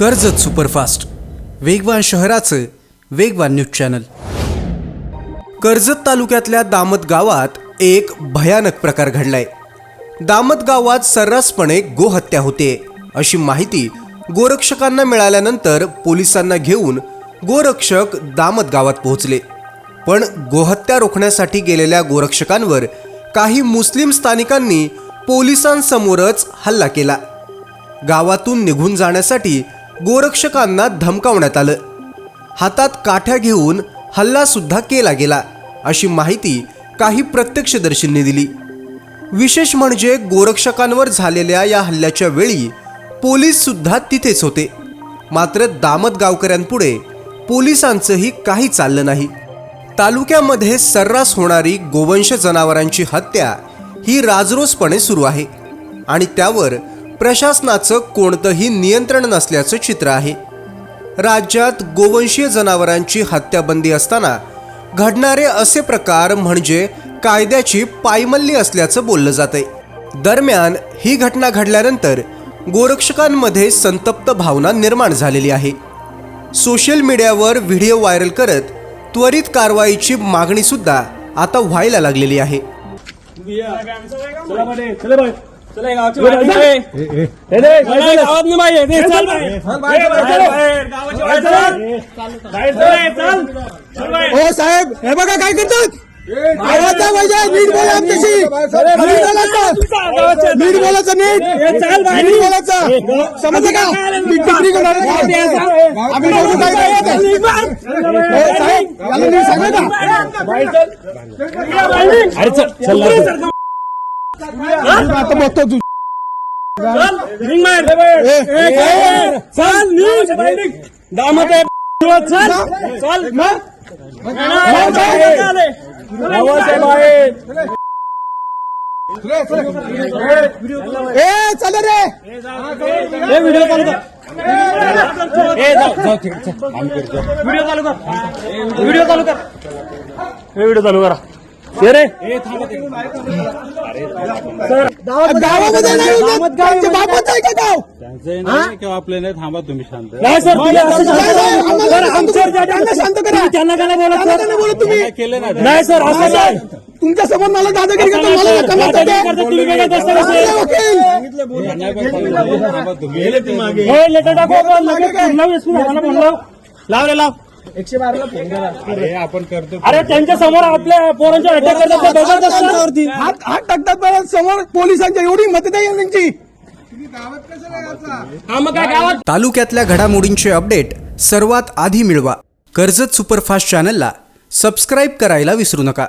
Karjat superfast. वेगवान शहराचं वेगवान न्यूज चॅनल. कर्जत तालुक्यातल्या दामत गावात एक भयानक प्रकार घडलाय. दामत गावात सर्रासपणे गोहत्या होते. अशी माहिती गोरक्षकांना मिळाल्यानंतर पोलिसांना घेऊन गोरक्षक दामत गावात पोहोचले. पण गोहत्या रोखण्यासाठी गेलेल्या गोरक्षकांवर काही मुस्लिम स्थानिकांनी पोलिसांसमोरच हल्ला केला. गावातून निघून जाण्यासाठी गोरक्षकांना धमकावण्यात आलं. हातात काठ्या घेऊन हल्ला सुद्धा केला गेला अशी माहिती काही प्रत्यक्षदर्शींनी दिली. विशेष म्हणजे गोरक्षकांवर झालेल्या या हल्ल्याच्या वेळी पोलीस सुद्धा तिथेच होते. मात्र दामत गावकऱ्यांपुढे पोलिसांचंही काही चाललं नाही. तालुक्यामध्ये सर्रास होणारी गोवंश जनावरांची हत्या ही राजरोसपणे सुरू आहे आणि त्यावर प्रशासनाचं कोणतंही नियंत्रण नसल्याचं चित्र आहे. राज्यात गोवंशीय जनावरांची हत्याबंदी असताना घडणारे असे प्रकार म्हणजे कायद्याची पायमल्ली असल्याचं बोललं जातंय. दरम्यान ही घटना घडल्यानंतर गोरक्षकांमध्ये संतप्त भावना निर्माण झालेली आहे. सोशल मीडियावर व्हिडिओ व्हायरल करत त्वरित कारवाईची मागणी सुद्धा आता व्हायला लागलेली आहे. चला बरे चला बाय चला गावची बाहेर चला गावात नाही बाहेर दे, चल बाहेर. बाहेर, बाहेर, गावाच्या बाहेर चल. बाहेर चल, चल. चल बाहेर. हो साहेब हे बघा काय करतात? गावाचा पाहिजे नीट बोला आमच्याशी. नीट बोलायचं नीट बोलायचं नीट. चल बाहेर. नीट बोलायचं समजलं का? नीट टिप्पणी करणार नाही. आम्ही बघू काय करायचं. हो साहेब याला नीट सांगा का अरे चल. चल. आता बघतो तू ए, चल. दामत आहे चल. रे ए व्हिडिओ चालू कर. ए व्हिडिओ चालू कर. व्हिडिओ चालू कर हे व्हिडिओ चालू करा. ये रे। गावामध्ये नाही त्यांच्या बापाचं आहे का गाव? किंवा आपले नाही थांबा तुम्ही शांत नाही सर तुम्ही असं नाही, नाही, शांत- आम्हाला सर, शांत आमच्यावर करा. ज्या- त्यांना शांत करा. तुम्ही त्यांना काय बोलत त्यांना सर. नाही बोलत तुम्ही. काय केलं ना नाही सर असं नाही, नाही तुमच्यासमोर मला दादागिरी करता मला नका ते. करता तुम्ही वकील. त्यांना पण थांबा तुम्ही. हे लेटर टाकू आपण लगेच लावू फोन लाव. लाव रे लाव अरे आपण करतो अरे त्यांच्यासमोर आपल्या पोरांच्या अटॅक करतात ते बघत असतात. हात हात टाकतात बरं समोर पोलिसांच्या एवढी मदत आहे त्यांची हा मग काय गावात तालुक्यातल्या घडामोडींचे अपडेट सर्वात आधी मिळवा. कर्जत सुपरफास्ट चॅनलला सबस्क्राईब करायला विसरू नका.